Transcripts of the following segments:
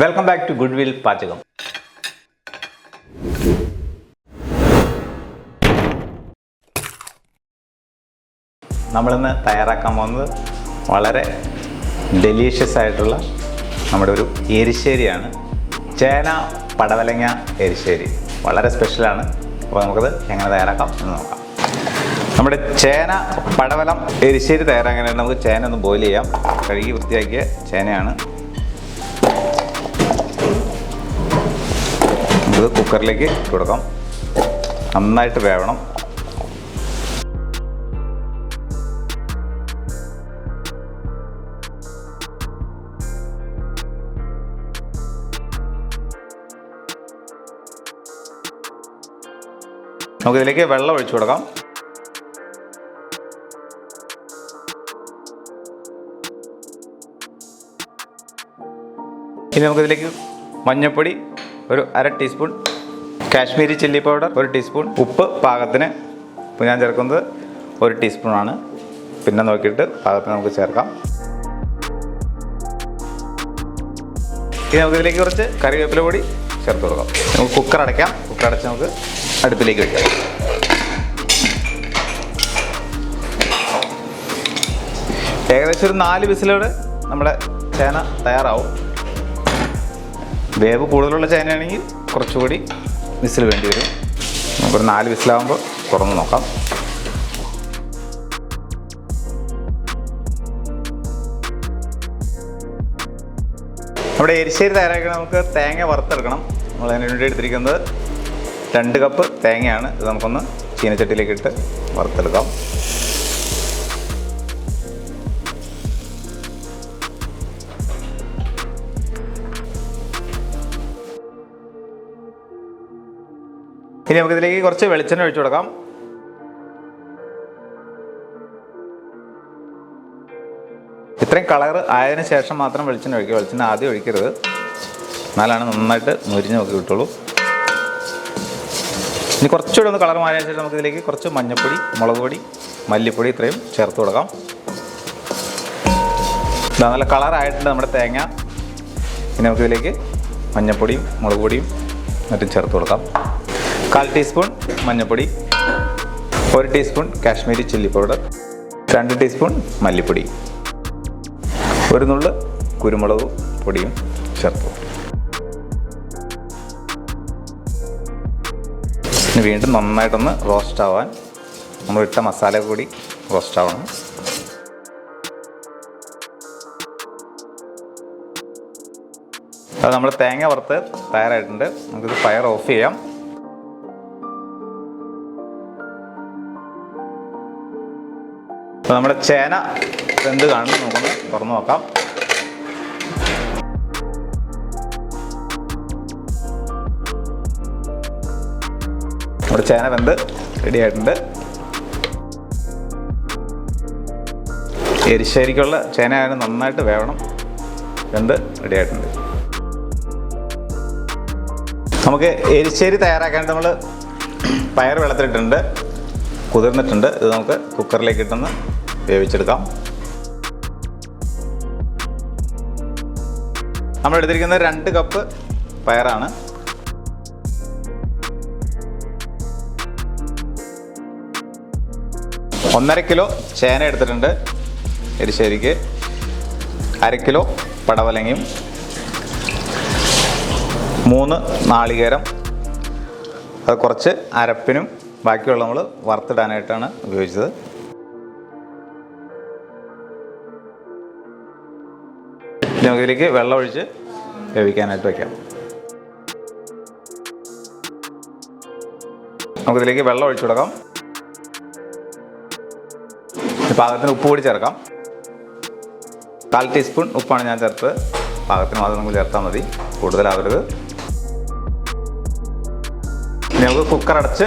Welcome back to good will പാചകം നമ്മളിന്ന് തയ്യാറാക്കാൻ പോകുന്നത് വളരെ ഡെലീഷ്യസ് ആയിട്ടുള്ള നമ്മുടെ ഒരു എരിശ്ശേരിയാണ്. ചേന പടവലങ്ങ എരിശ്ശേരി. വളരെ സ്പെഷ്യലാണ് അപ്പോൾ നമുക്കത് എങ്ങനെ തയ്യാറാക്കാം എന്ന് നോക്കാം. നമ്മുടെ ചേന പടവലം എരിശ്ശേരി തയ്യാറാക്കാനായിട്ട് നമുക്ക് ചേന ഒന്ന് ബോയിൽ ചെയ്യാം. കഴുകി വൃത്തിയാക്കിയ ചേനയാണ് ഇത് കുക്കറിലേക്ക് ഇട്ട് കൊടുക്കാം. നന്നായിട്ട് വേവണം. നമുക്കിതിലേക്ക് വെള്ളം ഒഴിച്ചു കൊടുക്കാം. ഇനി നമുക്കിതിലേക്ക് മഞ്ഞൾപ്പൊടി ഒരു അര ടീസ്പൂൺ കാശ്മീരി ചില്ലി പൗഡർ ഒരു ടീസ്പൂൺ ഉപ്പ് പാകത്തിന്. ഇപ്പോൾ ഞാൻ ചേർക്കുന്നത് ഒരു ടീസ്പൂണാണ്. പിന്നെ നോക്കിയിട്ട് പാകത്തിന് നമുക്ക് ചേർക്കാം. ഇനി നമുക്കിതിലേക്ക് കുറച്ച് കറിവേപ്പില പൊടി ചേർത്ത് കൊടുക്കാം. നമുക്ക് കുക്കർ അടയ്ക്കാം. കുക്കർ അടച്ച് നമുക്ക് അടുപ്പിലേക്ക് വയ്ക്കാം ഏകദേശം ഒരു നാല് വിസിലോട് നമ്മുടെ ചേന തയ്യാറാവും. വേവ് കൂടുതലുള്ള ചേനയാണെങ്കിൽ കുറച്ചുകൂടി വിസിൽ വേണ്ടി വരും. നമുക്കൊരു നാല് വിസിലാകുമ്പോൾ തുറന്ന് നോക്കാം. നമ്മുടെ എരിശ്ശേരി തയ്യാറാക്കി നമുക്ക് തേങ്ങ വറുത്തെടുക്കണം. നമ്മൾ അതിന് വേണ്ടി എടുത്തിരിക്കുന്നത് രണ്ട് കപ്പ് തേങ്ങയാണ്. ഇത് നമുക്കൊന്ന് ചീനച്ചട്ടിയിലേക്ക് ഇട്ട് വറുത്തെടുക്കാം. ഇനി നമുക്ക് ഇതിലേക്ക് കുറച്ച് വെളിച്ചെണ്ണ ഒഴിച്ചു കൊടുക്കാം. ഇത്രയും കളർ ആയതിനു ശേഷം മാത്രം വെളിച്ചെണ്ണ ഒഴിക്കുക. വെളിച്ചെണ്ണ ആദ്യം ഒഴിക്കരുത്. എന്നാലാണ് നന്നായിട്ട് മുരിഞ്ഞ് നോക്കി കിട്ടുള്ളൂ. ഇനി കുറച്ചുകൂടി ഒന്ന് കളർ മാറിയ ശേഷം നമുക്ക് ഇതിലേക്ക് കുറച്ച് മഞ്ഞൾപ്പൊടി മുളക് പൊടി മല്ലിപ്പൊടി ഇത്രയും ചേർത്ത് കൊടുക്കാം. ഇതാ നല്ല കളറായിട്ടുണ്ട് നമ്മുടെ തേങ്ങ. ഇനി നമുക്കിതിലേക്ക് മഞ്ഞൾപ്പൊടിയും മുളക് പൊടിയും മറ്റും ചേർത്ത് കൊടുക്കാം. കാൽ ടീസ്പൂൺ മഞ്ഞൾപ്പൊടി ഒരു ടീസ്പൂൺ കാശ്മീരി ചില്ലി പൗഡർ രണ്ട് ടീസ്പൂൺ മല്ലിപ്പൊടി ഒരു നുള്ളു കുരുമുളക് പൊടിയും ചേർത്തു. വീണ്ടും നന്നായിട്ടൊന്ന് റോസ്റ്റ് ആവാൻ നമ്മൾ ഇട്ട മസാല കൂടി റോസ്റ്റ് ആവണം. അത് നമ്മൾ തേങ്ങ വറുത്ത് തയ്യാറായിട്ടുണ്ട്. നമുക്കിത് ഫയർ ഓഫ് ചെയ്യാം. അപ്പോൾ നമ്മുടെ ചേന എന്ത് കാണുന്നു നമുക്കൊന്ന് തുറന്നു നോക്കാം. നമ്മുടെ ചേന വെന്ത് റെഡി ആയിട്ടുണ്ട്. എരിശ്ശേരിക്കുള്ള ചേന ആയാലും നന്നായിട്ട് വേവണം. വെന്ത് റെഡി ആയിട്ടുണ്ട്. നമുക്ക് എരിശ്ശേരി തയ്യാറാക്കാനായിട്ട് നമ്മൾ പയർ വെള്ളത്തിലിട്ടുണ്ട് കുതിർന്നിട്ടുണ്ട്. ഇത് നമുക്ക് കുക്കറിലേക്ക് ഇട്ടൊന്ന് വേവിച്ചെടുക്കാം നമ്മൾ എടുത്തിരിക്കുന്ന രണ്ട് കപ്പ് പയറാണ്. ഒന്നര കിലോ ചേന എടുത്തിട്ടുണ്ട്. എരിശ്ശേരിക്ക് അര കിലോ പടവലങ്ങയും. മൂന്ന് നാളികേരം. അത് കുറച്ച് അരപ്പിനും ബാക്കിയുള്ള നമ്മൾ വറുത്തിടാനായിട്ടാണ് ഉപയോഗിച്ചത്. നമുക്കിതിലേക്ക് വെള്ളമൊഴിച്ച് വേവിക്കാനായിട്ട് വയ്ക്കാം നമുക്കിതിലേക്ക് വെള്ളം ഒഴിച്ചു കൊടുക്കാം. പാകത്തിന് ഉപ്പ് കൂടി ചേർക്കാം. കാൽ ടീസ്പൂൺ ഉപ്പാണ് ഞാൻ ചേർത്ത് പാകത്തിന് മാത്രം നമുക്ക് ചേർത്താൽ മതി. കൂടുതലാവരുത് നമുക്ക് കുക്കർ അടച്ച്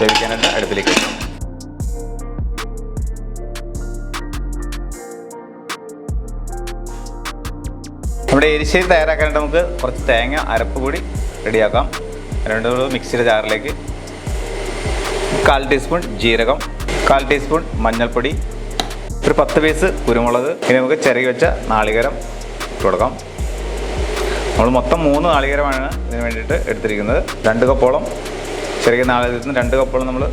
വേവിക്കാനായിട്ട് അടുപ്പിലേക്ക് വെക്കാം. നമ്മുടെ എരിശ്ശേരി തയ്യാറാക്കാനായിട്ട് നമുക്ക് കുറച്ച് തേങ്ങ അരപ്പ് കൂടി റെഡിയാക്കാം. രണ്ട് മിക്സിയുടെ ജാറിലേക്ക് കാൽ ടീസ്പൂൺ ജീരകം കാൽ ടീസ്പൂൺ മഞ്ഞൾപ്പൊടി ഒരു പത്ത് പീസ് കുരുമുളക്. ഇനി നമുക്ക് ചിരകി വെച്ച നാളികരം കൊടുക്കാം. നമ്മൾ മൊത്തം മൂന്ന് നാളികരമാണ് ഇതിന് വേണ്ടിയിട്ട് എടുത്തിരിക്കുന്നത്. രണ്ട് കപ്പോളം ചെറിയ നാളികരത്തിന് രണ്ട് കപ്പോളം നമ്മൾ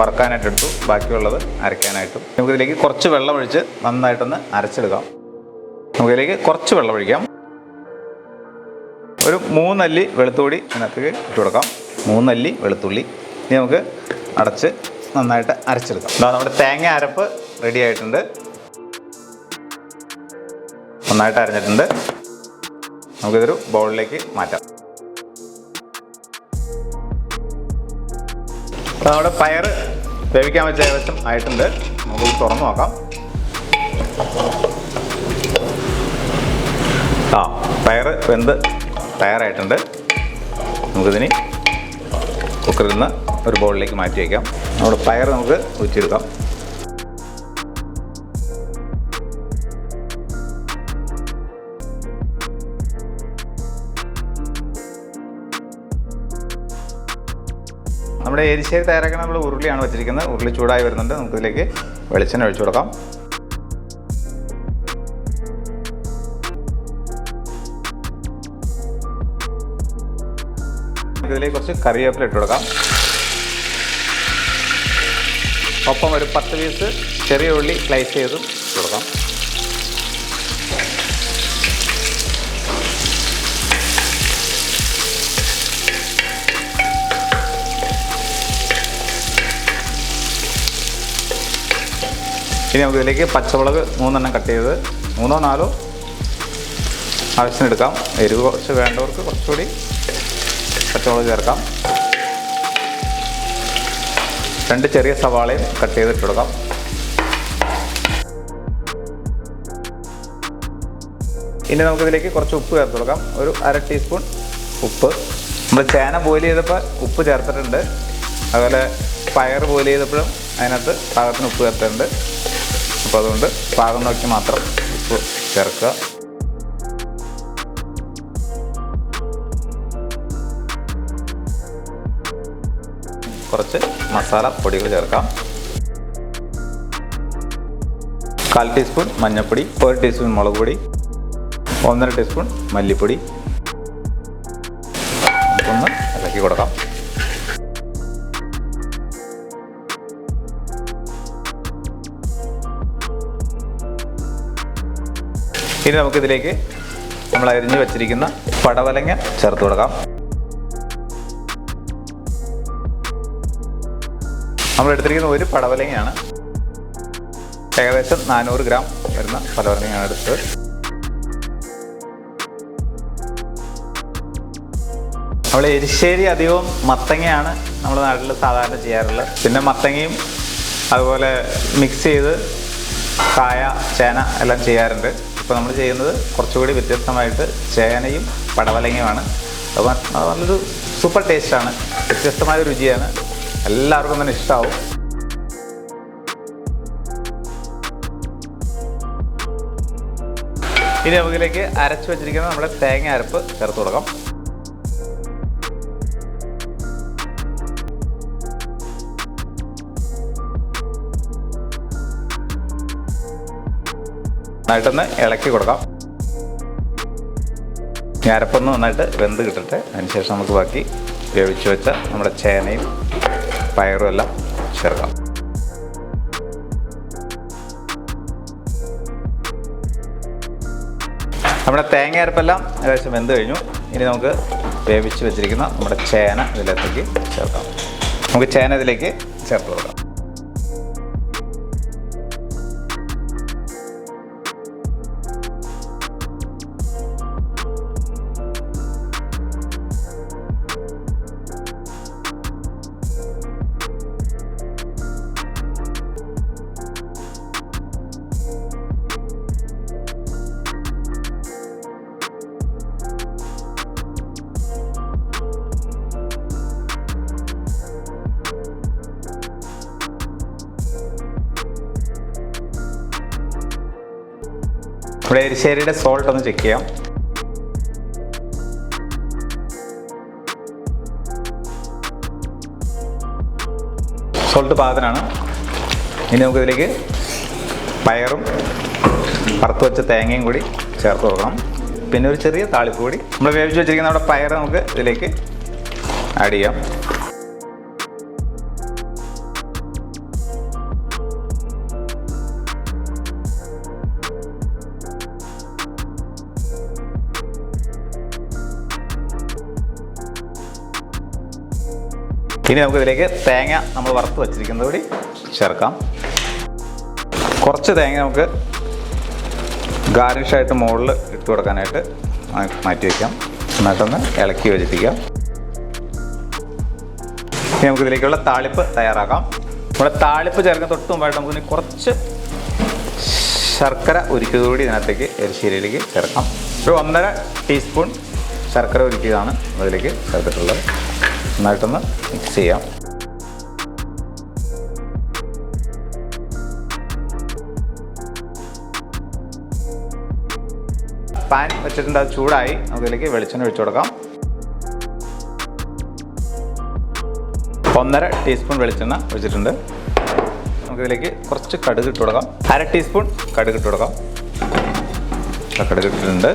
വറക്കാനായിട്ട് എടുത്തു. ബാക്കിയുള്ളത് അരയ്ക്കാനായിട്ടും. നമുക്കിതിലേക്ക് കുറച്ച് വെള്ളം ഒഴിച്ച് നന്നായിട്ടൊന്ന് അരച്ചെടുക്കാം. നമുക്കിതിലേക്ക് കുറച്ച് വെള്ളം ഒഴിക്കാം. ഒരു മൂന്നല്ലി വെളുത്തുള്ളി ഇതിനകത്തേക്ക് ഇട്ട് കൊടുക്കാം. മൂന്നല്ലി വെളുത്തുള്ളി. ഇനി നമുക്ക് അടച്ച് നന്നായിട്ട് അരച്ചെടുക്കാം. അതാ നമ്മുടെ തേങ്ങ അരപ്പ് റെഡി ആയിട്ടുണ്ട്. നന്നായിട്ട് അരഞ്ഞിട്ടുണ്ട്. നമുക്കിതൊരു ബൗളിലേക്ക് മാറ്റാം. നമ്മുടെ പയർ വേവിക്കാൻ വെച്ച ഏകദേശം ആയിട്ടുണ്ട്. നമുക്ക് തുറന്നു നോക്കാം. ആ പയറ് വെന്ത് തയ്യാറായിട്ടുണ്ട്. നമുക്കിതിന് കുക്കറിൽ നിന്ന് ഒരു ബൗളിലേക്ക് മാറ്റി വയ്ക്കാം. നമ്മുടെ പയർ നമുക്ക് ഉച്ചെടുക്കാം നമ്മുടെ എരിശ്ശേരി തയ്യാറാക്കാൻ നമ്മൾ ഉരുളിയാണ് വെച്ചിരിക്കുന്നത്. ഉരുളി ചൂടായി വരുന്നുണ്ട്. നമുക്കിതിലേക്ക് വെളിച്ചെണ്ണ ഒഴിച്ചു കൊടുക്കാം. ഇതിലേക്ക് കുറച്ച് കറിവേപ്പില ഇട്ട് കൊടുക്കാം. ഒപ്പം ഒരു പത്ത് പീസ് ചെറിയ ഉള്ളി സ്ലൈസ് ചെയ്ത് കൊടുക്കാം. ഇനി നമുക്ക് ഇതിലേക്ക് പച്ചമുളക് മൂന്നെണ്ണം കട്ട് ചെയ്ത് മൂന്നോ നാലോ ആവശ്യത്തിന് എടുക്കാം എരിവ് കുറച്ച് വേണ്ടവർക്ക് കുറച്ചുകൂടി പച്ചമുളക് ചേർക്കാം. രണ്ട് ചെറിയ സവാളയും കട്ട് ചെയ്തിട്ട് കൊടുക്കാം. ഇനി നമുക്കിതിലേക്ക് കുറച്ച് ഉപ്പ് ചേർത്ത് കൊടുക്കാം. ഒരു അര ടീസ്പൂൺ ഉപ്പ്. നമ്മൾ ചേന ബോയിൽ ചെയ്തപ്പോൾ ഉപ്പ് ചേർത്തിട്ടുണ്ട്. അതുപോലെ പയർ ബോയിൽ ചെയ്തപ്പോഴും അതിനകത്ത് പാകത്തിന് ഉപ്പ് ചേർത്തിട്ടുണ്ട്. അപ്പോൾ അതുകൊണ്ട് പാകം നോക്കി മാത്രം ഉപ്പ് ചേർക്കുക. കുറച്ച് മസാല പൊടികൾ ചേർക്കാം. കാൽ ടീസ്പൂൺ മഞ്ഞൾപ്പൊടി ഒരു ടീസ്പൂൺ മുളക് പൊടി ഒന്നര ടീസ്പൂൺ മല്ലിപ്പൊടി. ഒന്ന് ഇളക്കി കൊടുക്കാം. ഇനി നമുക്കിതിലേക്ക് നമ്മൾ അരിഞ്ഞു വെച്ചിരിക്കുന്ന പടവലങ്ങ ചേർത്ത് കൊടുക്കാം. നമ്മൾ എടുത്തിരിക്കുന്ന ഒരു പടവലങ്ങയാണ്. ഏകദേശം നാനൂറ് ഗ്രാം വരുന്ന പടവലങ്ങയാണ് എടുത്തത്. നമ്മൾ എരിശ്ശേരി അധികവും മത്തങ്ങയാണ് നമ്മുടെ നാട്ടിൽ സാധാരണ ചെയ്യാറുള്ളത്. പിന്നെ മത്തങ്ങയും അതുപോലെ മിക്സ് ചെയ്ത് കായ ചേന എല്ലാം ചെയ്യാറുണ്ട്. ഇപ്പോൾ നമ്മൾ ചെയ്യുന്നത് കുറച്ചുകൂടി വ്യത്യസ്തമായിട്ട് ചേനയും പടവലങ്ങയുമാണ്. അപ്പോൾ നല്ലൊരു സൂപ്പർ ടേസ്റ്റാണ്. വ്യത്യസ്തമായ രുചിയാണ്. എല്ലാവർക്കും തന്നെ ഇഷ്ടമാവും ഇനി നമുക്കിലേക്ക് അരച്ചു വെച്ചിരിക്കുന്ന നമ്മുടെ തേങ്ങ അരപ്പ് ചേർത്ത് കൊടുക്കാം. നന്നായിട്ടൊന്ന് ഇളക്കി കൊടുക്കാം. ഈ അരപ്പൊന്ന് നന്നായിട്ട് വെന്ത് കിട്ടട്ടെ. അതിനുശേഷം നമുക്ക് ബാക്കി വേവിച്ച് വെച്ച നമ്മുടെ ചേനയും പയറും എല്ലാം ചേർക്കാം. നമ്മുടെ തേങ്ങ അരപ്പെല്ലാം ഏകദേശം വെന്ത് കഴിഞ്ഞു. ഇനി നമുക്ക് വേവിച്ച് വെച്ചിരിക്കുന്ന നമ്മുടെ ചേന ഇതിലേക്ക് ചേർക്കാം. നമുക്ക് ചേന ഇതിലേക്ക് ചേർത്ത് കൊടുക്കാം. ഇവിടെ എരിശ്ശേരിയുടെ സോൾട്ട് ഒന്ന് ചെക്ക് ചെയ്യാം. സോൾട്ട് പാകത്തിനാണ്. ഇനി നമുക്കിതിലേക്ക് പയറും വറുത്ത് വെച്ച തേങ്ങയും കൂടി ചേർത്ത് കൊടുക്കണം. പിന്നെ ഒരു ചെറിയ താളിപ്പ് കൂടി. നമ്മൾ വേവിച്ച് വെച്ചിരിക്കുന്ന നമ്മുടെ പയർ നമുക്ക് ഇതിലേക്ക് ആഡ് ചെയ്യാം. ഇനി നമുക്ക് ഇതിലേക്ക് തേങ്ങ നമ്മൾ വറുത്ത് വച്ചിരിക്കുന്നത് കൂടി ചേർക്കാം. കുറച്ച് തേങ്ങ നമുക്ക് ഗാർണിഷായിട്ട് മുകളിൽ ഇട്ട് കൊടുക്കാനായിട്ട് മാറ്റി വയ്ക്കാം എന്നിട്ടൊന്ന് ഇളക്കി യോജിപ്പിക്കാം. ഇനി നമുക്ക് ഇതിലേക്കുള്ള താളിപ്പ് തയ്യാറാക്കാം. നമ്മുടെ താളിപ്പ് ചേർക്കാൻ തൊട്ട് മുമ്പായിട്ട് നമുക്ക് കുറച്ച് ശർക്കര ഉരുക്കിയത് കൂടി ഇതിനകത്തേക്ക് എരിശ്ശേരിയിലേക്ക് ചേർക്കാം. ഒരു ഒന്നര ടീസ്പൂൺ ശർക്കര ഉരുക്കിയതാണ് അതിലേക്ക് ചേർത്തിട്ടുള്ളത്. നന്നായിട്ടൊന്ന് മിക്സ് ചെയ്യാം. പാൻ വെച്ചിട്ടുണ്ട് അത് ചൂടായി. അതിലേക്ക് വെളിച്ചെണ്ണ ഒഴിച്ചു കൊടുക്കാം. ഒന്നര ടീസ്പൂൺ വെളിച്ചെണ്ണ ഒഴിച്ചിട്ടുണ്ട്. നമുക്കിതിലേക്ക് കുറച്ച് കടുക് ഇട്ട് കൊടുക്കാം. അര ടീസ്പൂൺ കടുക് ഇട്ട് കൊടുക്കാം. കടുക് ഇട്ടിട്ടുണ്ട്.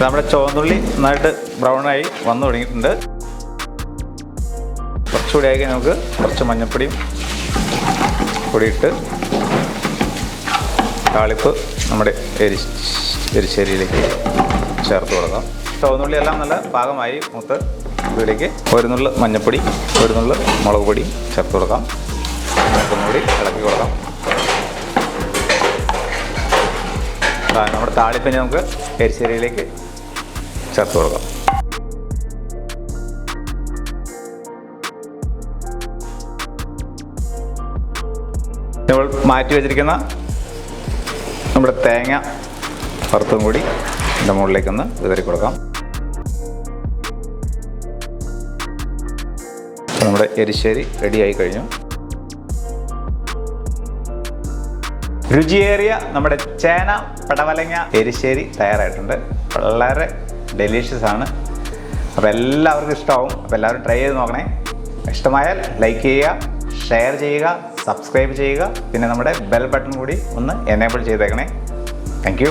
നമ്മുടെ ചുവന്നുള്ളി നന്നായിട്ട് ബ്രൗൺ ആയി വന്നു തുടങ്ങിയിട്ടുണ്ട്. കുറച്ചുകൂടി ആയി നമുക്ക് കുറച്ച് മഞ്ഞപ്പൊടിയും പൊടിയിട്ട് താളിപ്പ് നമ്മുടെ എരി എരിശ്ശേരിയിലേക്ക് ചേർത്ത് കൊടുക്കാം. ചുവന്നുള്ളി എല്ലാം നല്ല പാകമായി മൂത്ത് ഇതിലേക്ക് ഒരു നുള്ളു മഞ്ഞപ്പൊടി ഒരു നുള്ളു മുളക് പൊടി ചേർത്ത് കൊടുക്കാം. ഒന്നുകൂടി ഇളക്കി കൊടുക്കാം. നമ്മുടെ താളിപ്പിനെ നമുക്ക് എരിശ്ശേരിയിലേക്ക് ചേർത്ത് കൊടുക്കാം നമ്മൾ മാറ്റി വെച്ചിരിക്കുന്ന നമ്മുടെ തേങ്ങ വറുത്തും കൂടി ഇതിന്റെ മുകളിലേക്കൊന്ന് വിതറി കൊടുക്കാം. നമ്മുടെ എരിശ്ശേരി റെഡിയായി കഴിഞ്ഞു. രുചിയേറിയ നമ്മുടെ ചേന പടവലങ്ങ എരിശ്ശേരി തയ്യാറായിട്ടുണ്ട്. വളരെ ഡെലീഷ്യസ് ആണ്. അപ്പോൾ എല്ലാവർക്കും ഇഷ്ടമാവും അപ്പോൾ എല്ലാവരും ട്രൈ ചെയ്ത് നോക്കണേ. ഇഷ്ടമായാൽ ലൈക്ക് ചെയ്യുക ഷെയർ ചെയ്യുക സബ്സ്ക്രൈബ് ചെയ്യുക. പിന്നെ നമ്മുടെ ബെൽ ബട്ടൺ കൂടി ഒന്ന് എനേബിൾ ചെയ്തേക്കണേ. താങ്ക്